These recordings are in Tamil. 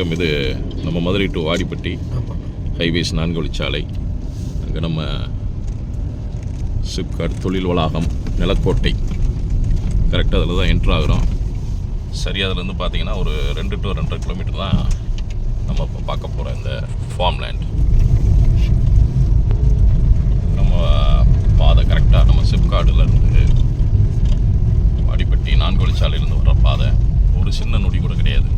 வணக்கம். இது நம்ம மதுரை டு வாடிப்பட்டி ஹைவேஸ் நான்கு வழிச்சாலை. அங்கே நம்ம சிப்காட் தொழில் வளாகம் நிலக்கோட்டை. கரெக்டாக அதில் தான் என்ட்ரு ஆகுறோம். சரி அதுலேருந்து பார்த்தீங்கன்னா ஒரு ரெண்டு டு ரெண்டரை கிலோமீட்டர் தான் நம்ம இப்போ பார்க்க போகிற இந்த ஃபார்ம் லேண்ட் நம்ம பாதை கரெக்டாக நம்ம சிப்காடில் இருந்து வாடிப்பட்டி நான்கு வழிச்சாலையிலேருந்து வர்ற பாதை ஒரு சின்ன நொடி கூட கிடையாது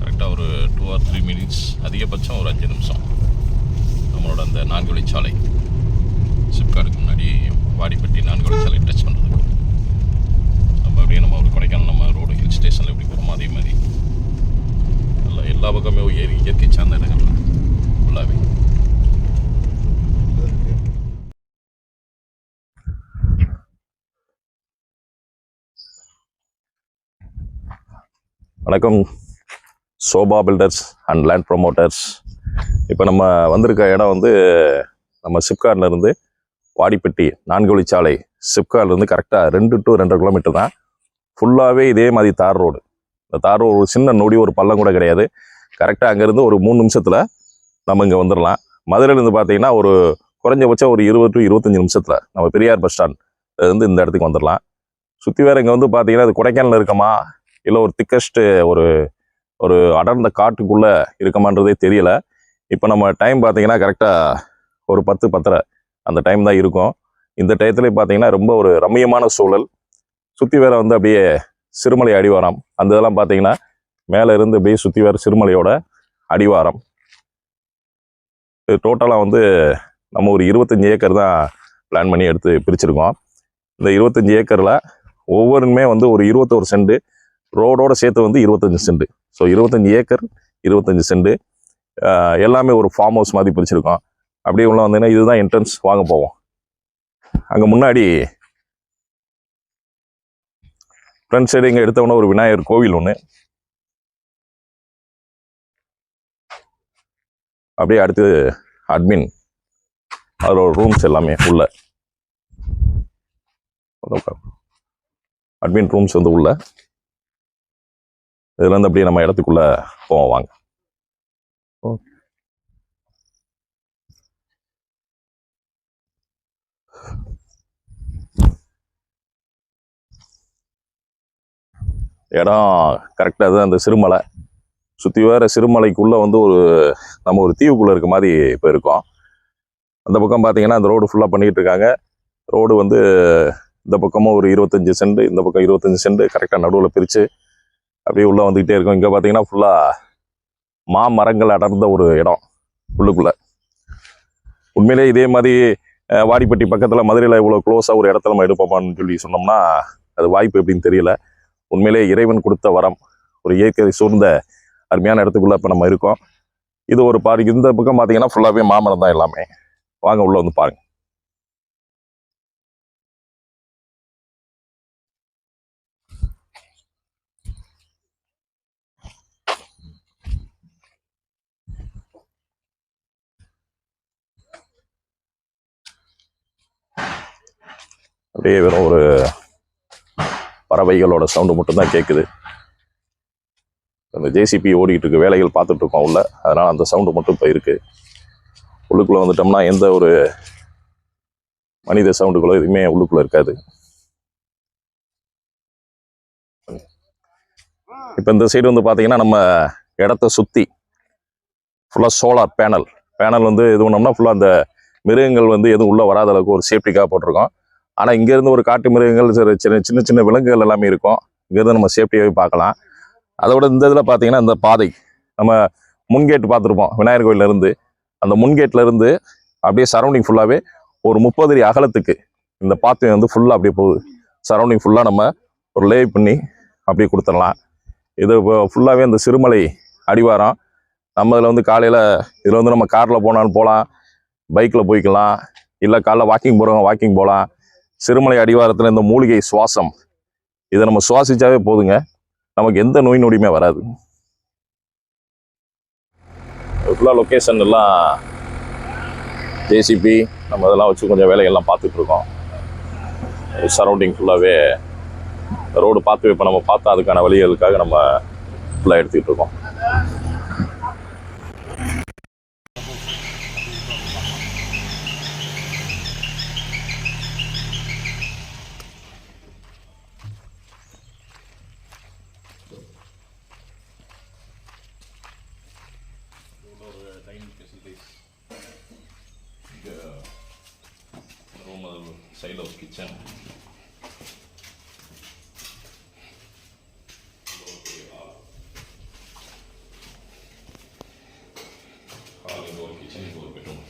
கரெக்டாக ஒரு டூ ஆர் த்ரீ மினிட்ஸ் அதிகபட்சம் ஒரு அஞ்சு நிமிஷம். நம்மளோட அந்த நான்கு வழிச்சாலை சிப்காடுக்கு முன்னாடி வாடிப்பட்டி நான்கு வழிச்சாலை டச் பண்ணுறதுக்கு நம்ம அப்படியே நம்ம ஒரு கொடைக்கானல் நம்ம ரோடு ஹில் ஸ்டேஷனில் எப்படி போகிறோமோ அதே மாதிரி. நல்லா எல்லா பக்கமே ஏறி இயற்கை சார்ந்த இடங்கள் ஃபுல்லாகவே வணக்கம். Sobha builders and land promoters இப்போ நம்ம வந்திருக்க இடம் வந்து நம்ம சிப்கார்ல இருந்து வாடிப்பட்டி நான்கு வழிச்சாலை. சிப்கார்லேருந்து கரெக்டாக ரெண்டு டு ரெண்டரை கிலோமீட்டர் தான். ஃபுல்லாகவே இதே மாதிரி தார் ரோடு இந்த தார் ரோடு ஒரு சின்ன நொடி ஒரு பள்ளம் கூட கிடையாது. கரெக்டாக அங்கேருந்து ஒரு மூணு நிமிஷத்தில் நம்ம இங்கே வந்துடலாம் மதுரையிலேருந்து பார்த்தீங்கன்னா ஒரு குறைஞ்சபட்சம் ஒரு இருபது டு இருபத்தஞ்சி நிமிஷத்தில் நம்ம பெரியார் பஸ் ஸ்டாண்ட் வந்து இந்த இடத்துக்கு வந்துடலாம் சுற்றி வேறு இங்கே வந்து பார்த்தீங்கன்னா அது கொடைக்கானல் இருக்கமா? இல்லை ஒரு திக்கஸ்ட்டு ஒரு ஒரு அடர்ந்த காட்டுக்குள்ளே இருக்கமான்றதே தெரியல. இப்போ நம்ம டைம் பார்த்தீங்கன்னா கரெக்டாக ஒரு பத்து பத்தரை அந்த டைம் தான் இருக்கும். இந்த டயத்துலேயே பார்த்தீங்கன்னா ரொம்ப ஒரு ரம்மியமான சூழல். சுற்றி வேற வந்து அப்படியே சிறுமலை அடிவாரம். அந்த இதெல்லாம் பார்த்தீங்கன்னா மேலே இருந்து அப்படியே சுற்றி வேற சிறுமலையோட அடிவாரம். இது டோட்டலாக வந்து நம்ம ஒரு இருபத்தஞ்சி ஏக்கர் தான் பிளான் பண்ணி எடுத்து பிரிச்சிருக்கோம். இந்த இருபத்தஞ்சி ஏக்கரில் ஒவ்வொருமே வந்து ஒரு இருபத்தோரு சென்ட். ரோடோட சேர்த்து வந்து இருபத்தஞ்சி சென்ட். ஸோ இருபத்தஞ்சி ஏக்கர் இருபத்தஞ்சி செண்டு எல்லாமே ஒரு ஃபார்ம் ஹவுஸ் மாதிரி பிரிச்சிருக்கோம். அப்படியே உள்ள வந்தீங்கன்னா இதுதான் என்ட்ரன்ஸ் வாங்க போவோம். அங்கே முன்னாடி ஃப்ரண்ட் சைடு இங்கே எடுத்தவொன்னே ஒரு விநாயகர் கோவில் ஒன்று அப்படியே அடுத்து அட்மின் அதோட ரூம்ஸ் எல்லாமே உள்ள. அட்மின் ரூம்ஸ் வந்து உள்ள. இதுல இருந்து அப்படியே நம்ம இடத்துக்குள்ள போவோம் வாங்க. இடம் கரெக்டாக தான் அந்த சிறுமலை. சுற்றி வேற சிறுமலைக்குள்ளே வந்து ஒரு நம்ம ஒரு தீவுக்குள்ளே இருக்க மாதிரி இப்போ இருக்கோம் அந்த பக்கம் பார்த்தீங்கன்னா அந்த ரோடு ஃபுல்லாக பண்ணிகிட்டு இருக்காங்க ரோடு வந்து இந்த பக்கமும் ஒரு இருபத்தஞ்சி சென்ட் இந்த பக்கம் இருபத்தஞ்சி சென்ட் கரெக்டாக நடுவில் பிரித்து அப்படியே உள்ளே வந்துக்கிட்டே இருக்கும். இங்கே பார்த்தீங்கன்னா ஃபுல்லாக மாமரங்கள் அடர்ந்த ஒரு இடம் உள்ளுக்குள்ளே. உண்மையிலே இதே மாதிரி வாடிப்பட்டி பக்கத்தில் மதுரையில் இவ்வளோ க்ளோஸாக ஒரு இடத்துல நம்ம எடுப்போமான்னு சொல்லி சொன்னோம்னா அது வாய்ப்பு எப்படின்னு தெரியல. உண்மையிலே இறைவன் கொடுத்த வரம் ஒரு இயற்கை சூழ்ந்த அருமையான இடத்துக்குள்ளே இப்போ நம்ம இருக்கோம். இது ஒரு பாரு இந்த பக்கம் பார்த்தீங்கன்னா ஃபுல்லாகவே மாமரம் தான் எல்லாமே. வாங்க உள்ளே வந்து பாருங்கள் அப்படியே வெறும் ஒரு பறவைகளோட சவுண்டு மட்டும்தான் கேட்குது அந்த ஜேசிபி ஓடிக்கிட்டு இருக்கு வேலைகள் பார்த்துட்டு இருக்கோம் உள்ள. அதனால் அந்த சவுண்டு மட்டும் இப்போ இருக்கு. உள்ளுக்குள்ளே வந்துட்டோம்னா எந்த ஒரு மனித சவுண்டுகளோ எதுவுமே உள்ளுக்குள்ளே இருக்காது. இப்போ இந்த சைடு வந்து பார்த்தீங்கன்னா நம்ம இடத்த சுற்றி ஃபுல்லாக சோலார் பேனல் பேனல் வந்து இது பண்ணோம்னா ஃபுல்லாக அந்த மிருகங்கள் வந்து எதுவும் உள்ளே வராத அளவுக்கு ஒரு சேஃப்டிக்காக போட்டிருக்கோம். ஆனால் இங்கேருந்து ஒரு காட்டு மிருகங்கள் சில சின்ன சின்ன சின்ன விலங்குகள் எல்லாமே இருக்கும். இங்கேருந்து நம்ம சேஃப்டியாகவே பார்க்கலாம். அதோட இந்த இதில் பார்த்தீங்கன்னா இந்த பாதை நம்ம முன்கேட் பார்த்துருப்போம் விநாயகர் கோயில்ல இருந்து அந்த முன்கேட்ல இருந்து அப்படியே சரௌண்டிங் ஃபுல்லாகவே ஒரு முப்பது அடி அகலத்துக்கு இந்த பாத்தை வந்து ஃபுல்லாக அப்படியே போகுது. சரௌண்டிங் ஃபுல்லாக நம்ம ஒரு லே பண்ணி அப்படியே கொடுத்துடலாம். இது ஃபுல்லாகவே இந்த சிறுமலை அடிவாரம். நம்ம இதில் வந்து காலையில் இதில் வந்து நம்ம காரில் போனாலும் போகலாம். பைக்கில் போய்க்கலாம். இல்லை காலைல வாக்கிங் போகிறவங்க வாக்கிங் போகலாம். சிறுமலை அடிவாரத்தில் இந்த மூலிகை சுவாசம் இதை நம்ம சுவாசிச்சாவே போதுங்க. நமக்கு எந்த நோய் நொடியுமே வராது. ஃபுல்லாக லொக்கேஷன் எல்லாம் ஜேசிபி நம்ம இதெல்லாம் வச்சு கொஞ்சம் வேலைகள்லாம் பார்த்துட்டு இருக்கோம் சரௌண்டிங் ஃபுல்லாகவே ரோடு பார்த்து இப்போ நம்ம பார்த்தா அதுக்கான வழிகளுக்காக நம்ம ஃபுல்லாக எடுத்துக்கிட்டு இருக்கோம் சைடில் ஒரு கிச்சன் ஹால் இங்கே ஒரு கிச்சன் இங்கே ஒரு பெட்ரூம்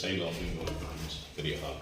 சைடில் வந்து இங்கே ஒரு பெட்ரூம் பெரிய ஹால்